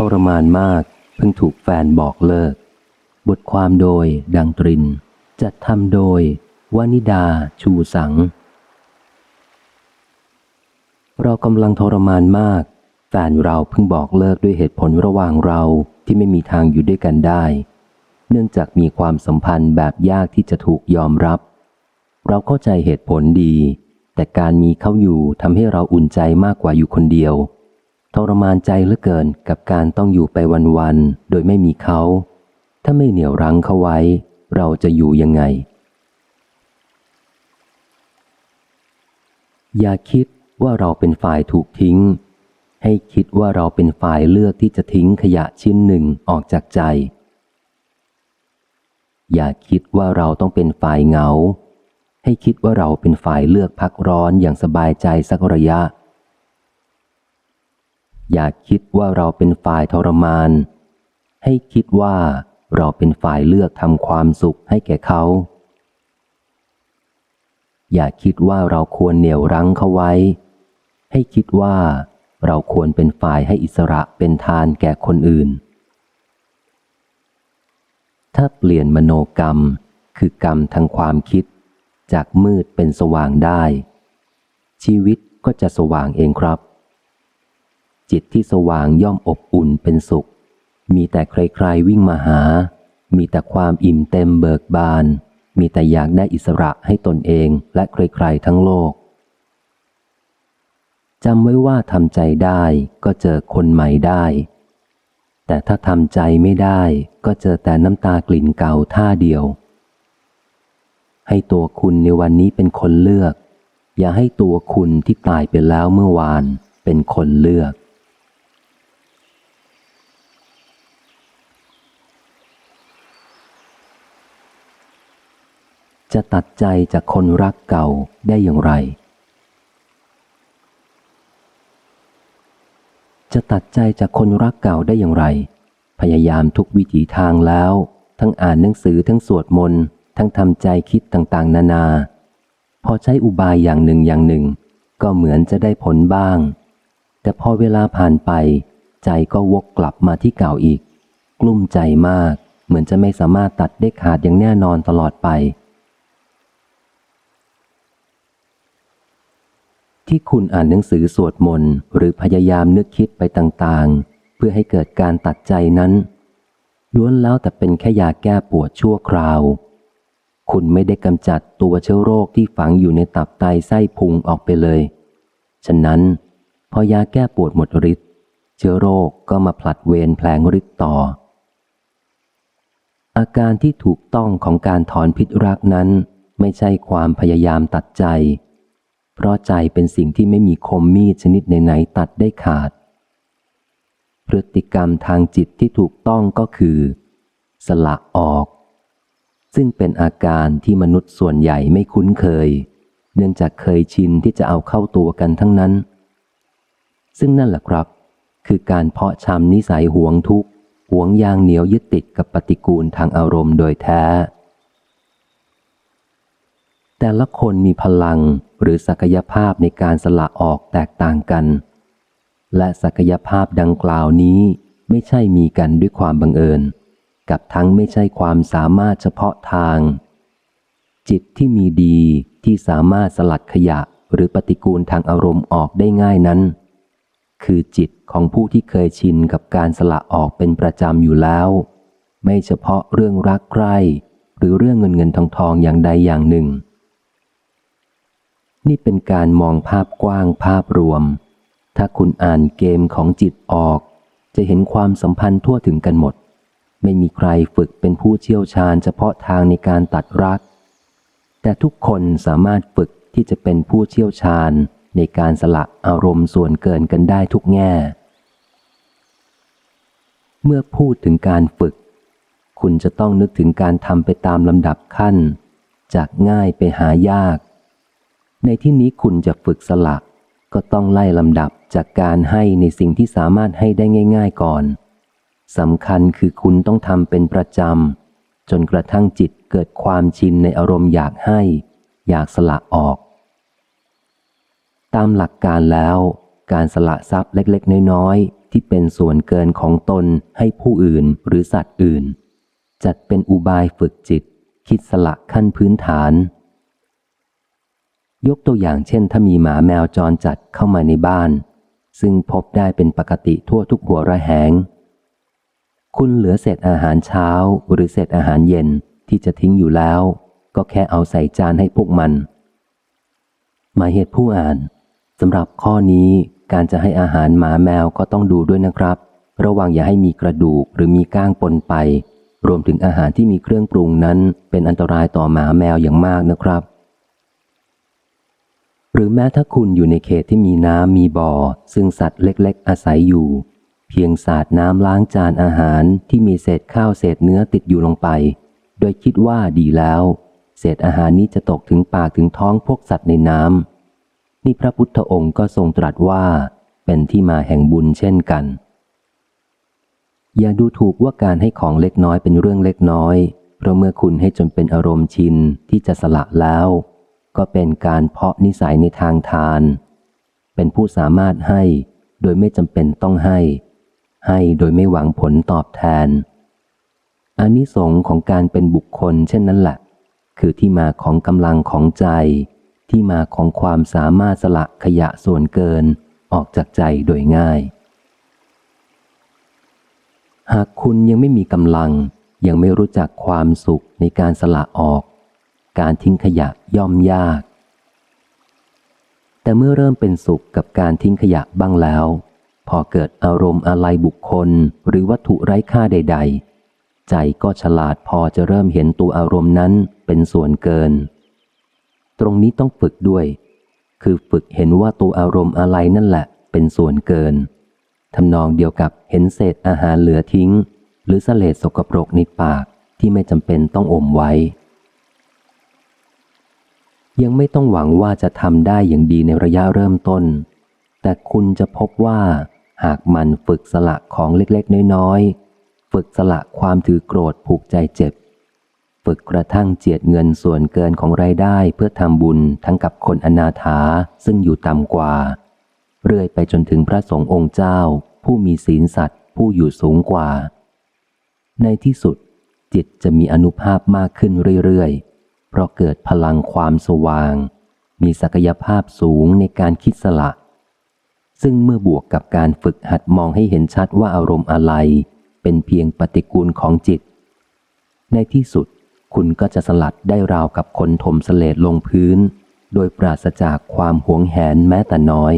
ทรมานมาก เพิ่งถูกแฟนบอกเลิก บทความโดยดังตริน จัดทำโดยวานิดาชูสัง เรากำลังทรมานมาก แฟนเราเพิ่งบอกเลิกด้วยเหตุผลระหว่างเราที่ไม่มีทางอยู่ด้วยกันได้ เนื่องจากมีความสัมพันธ์แบบยากที่จะถูกยอมรับ เราเข้าใจเหตุผลดี แต่การมีเขาอยู่ทำให้เราอุ่นใจมากกว่าอยู่คนเดียว ทรมานใจเหลือเกินกับการต้องอยู่ไปวันๆ โดยไม่มีเขา ถ้าไม่เหนี่ยวรั้งเขาไว้ เราจะอยู่ยังไง อย่าคิดว่าเราเป็นฝ่ายถูกทิ้ง ให้คิดว่าเราเป็นฝ่ายเลือกที่จะทิ้งขยะชิ้นหนึ่งออกจากใจ อย่าคิดว่าเราต้องเป็นฝ่ายเหงา ให้คิดว่าเราเป็นฝ่ายเลือกพักร้อนอย่างสบายใจสักระยะ อย่าคิดว่าเราเป็นฝ่ายทรมาน ให้คิดว่าเราเป็นฝ่ายเลือกทำความสุขให้แก่เขา อย่าคิดว่าเราควรเหนี่ยวรั้งเขาไว้ ให้คิดว่าเราควรเป็นฝ่ายให้อิสระเป็นทานแก่คนอื่น ถ้าเปลี่ยนมโนกรรมคือกรรมทางความคิด จากมืดเป็นสว่างได้ ชีวิตก็จะสว่างเองครับ จิตที่สว่างย่อมอบอุ่นเป็นสุข มีแต่ใครๆวิ่งมาหา มีแต่ความอิ่มเต็มเบิกบาน มีแต่อยากได้อิสระให้ตนเองและใครๆทั้งโลกจำไว้ว่าทำใจได้ก็เจอคนใหม่ได้ แต่ถ้าทำใจไม่ได้ก็เจอแต่น้ำตากลิ่นเก่าท่าเดียว ให้ตัวคุณในวันนี้เป็นคนเลือก อย่าให้ตัวคุณที่ตายไปแล้วเมื่อวานเป็นคนเลือก จะตัดใจจากคนรักเก่าได้อย่างไร จะตัดใจจากคนรักเก่าได้อย่างไร พยายามทุกวิถีทางแล้ว ทั้งอ่านหนังสือทั้งสวดมนต์ทั้งทำใจคิดต่างๆ นานา พอใช้อุบายอย่างหนึ่งอย่างหนึ่ง ก็เหมือนจะได้ผลบ้าง แต่พอเวลาผ่านไป ใจก็วกกลับมาที่เก่าอีก กลุ้มใจมาก เหมือนจะไม่สามารถตัดได้ขาดอย่างแน่นอนตลอดไป ที่คุณอ่านหนังสือสวดมนต์หรือพยายามนึกคิดไปต่างๆ เพื่อให้เกิดการตัดใจนั้น ล้วนแล้วแต่เป็นแค่ยาแก้ปวดชั่วคราว คุณไม่ได้กำจัดตัวเชื้อโรคที่ฝังอยู่ในตับไตไส้พุงออกไปเลย ฉะนั้น พอยาแก้ปวดหมดฤทธิ์เชื้อโรคก็มาผลัดเวรแผลงฤทธิ์ต่อ อาการที่ถูกต้องของการถอนพิษรักนั้น ไม่ใช่ความพยายามตัดใจ เพราะใจเป็นสิ่งที่ไม่มีคมมีดชนิดไหนๆตัดได้ขาด พฤติกรรมทางจิตที่ถูกต้องก็คือ สละออก ซึ่งเป็นอาการที่มนุษย์ส่วนใหญ่ไม่คุ้นเคย เนื่องจากเคยชินที่จะเอาเข้าตัวกันทั้งนั้น ซึ่งนั่นแหละครับ คือการเพาะชำนิสัยหวงทุกข์หวงยางเหนียวยึดติดกับปฏิกูลทางอารมณ์โดยแท้ แต่ละคนมีพลังหรือศักยภาพในการสละออกแตกต่างกัน และศักยภาพดังกล่าวนี้ไม่ใช่มีกันด้วยความบังเอิญ กับทั้งไม่ใช่ความสามารถเฉพาะทาง จิตที่มีดีที่สามารถสลัดขยะหรือปฏิกูลทางอารมณ์ออกได้ง่ายนั้น คือจิตของผู้ที่เคยชินกับการสละออกเป็นประจำอยู่แล้ว ไม่เฉพาะเรื่องรักใคร่หรือเรื่องเงินเงินทองทองอย่างใดอย่างหนึ่ง นี่เป็นการมองภาพกว้างภาพรวม ถ้าคุณอ่านเกมของจิตออก จะเห็นความสัมพันธ์ทั่วถึงกันหมด ไม่มีใครฝึกเป็นผู้เชี่ยวชาญเฉพาะทางในการตัดรัก แต่ทุกคนสามารถฝึกที่จะเป็นผู้เชี่ยวชาญในการสละอารมณ์ส่วนเกินกันได้ทุกแง่ เมื่อพูดถึงการฝึก คุณจะต้องนึกถึงการทำไปตามลำดับขั้น จากง่ายไปหายาก ในที่นี้คุณจะฝึกสละ ก็ต้องไล่ลำดับจากการให้ในสิ่งที่สามารถให้ได้ง่าย ๆก่อนสำคัญคือคุณต้องทำเป็นประจำ จนกระทั่งจิตเกิดความชินในอารมณ์อยากให้ อยากสละออก ตามหลักการแล้ว การสละทรัพย์เล็กๆ น้อยๆ ที่เป็นส่วนเกินของตนให้ผู้อื่นหรือสัตว์อื่น จัดเป็นอุบายฝึกจิต คิดสละขั้นพื้นฐาน ยกตัวอย่างเช่น ถ้ามีหมาแมวจรจัดเข้ามาในบ้าน ซึ่งพบได้เป็นปกติทั่วทุกหัวระแหง คุณเหลือเศษอาหารเช้าหรือเศษอาหารเย็นที่จะทิ้งอยู่แล้ว ก็แค่เอาใส่จานให้พวกมัน หมายเหตุผู้อ่านสำหรับข้อนี้การจะให้อาหารหมาแมวก็ต้องดูด้วยนะครับ ระวังอย่าให้มีกระดูกหรือมีก้างปนไป รวมถึงอาหารที่มีเครื่องปรุงนั้นเป็นอันตรายต่อหมาแมวอย่างมากนะครับ รือแม้ถ้าคุณอยู่ในเขตที่มีน้ำมีบ่อ ซึ่งสัตว์เล็ก ๆ อาศัยอยู่ เพียงสาดน้ำล้างจานอาหารที่มีเศษข้าวเศษเนื้อติดอยู่ลงไป โดยคิดว่าดีแล้ว เศษอาหารนี้จะตกถึงปากถึงท้องพวกสัตว์ในน้ำนี่พระพุทธองค์ก็ทรงตรัสว่า เป็นที่มาแห่งบุญเช่นกัน อย่าดูถูกว่าการให้ของเล็กน้อยเป็นเรื่องเล็กน้อยเพราะเมื่อคุณให้จนเป็นอารมณ์ชินที่จะสละแล้ว ก็เป็นการเพาะนิสัยในทางทาน เป็นผู้สามารถให้โดยไม่จำเป็นต้องให้ ให้โดยไม่หวังผลตอบแทนอานิสงของการเป็นบุคคลเช่นนั้นแหละ คือที่มาของกำลังของใจ ที่มาของความสามารถสละขยะส่วนเกินออกจากใจโดยง่าย หากคุณยังไม่มีกำลังยังไม่รู้จักความสุขในการสละออก การทิ้งขยะย่อมยาก แต่เมื่อเริ่มเป็นสุขกับการทิ้งขยะบ้างแล้ว พอเกิดอารมณ์อะไรบุคคลหรือวัตถุไร้ค่าใด ๆ ใจก็ฉลาดพอจะเริ่มเห็นตัวอารมณ์นั้นเป็นส่วนเกิน ตรงนี้ต้องฝึกด้วย คือฝึกเห็นว่าตัวอารมณ์อะไรนั่นแหละ เป็นส่วนเกินทำนองเดียวกับเห็นเศษอาหารเหลือทิ้ง หรือเสลดสกปรกในปากที่ไม่จำเป็นต้องอมไว้ ยังไม่ต้องหวังว่าจะทำได้อย่างดีในระยะเริ่มต้น แต่คุณจะพบว่า หากมันฝึกสละของเล็กๆ น้อยๆ ฝึกสละความถือโกรธผูกใจเจ็บ ฝึกกระทั่งเจียดเงินส่วนเกินของรายได้เพื่อทำบุญทั้งกับคนอนาถาซึ่งอยู่ต่ำกว่า เรื่อยไปจนถึงพระสงฆ์องค์เจ้า ผู้มีศีลสัตว์ ผู้อยู่สูงกว่า ในที่สุดจิตจะมีอนุภาพมากขึ้นเรื่อยๆ เพราะเกิดพลังความสว่าง มีศักยภาพสูงในการคิดสละ ซึ่งเมื่อบวกกับการฝึกหัดมองให้เห็นชัดว่าอารมณ์อะไร เป็นเพียงปฏิกูลของจิต ในที่สุดคุณก็จะสลัดได้ราวกับคนถมสเลดลงพื้น โดยปราศจากความหวงแหนแม้แต่น้อย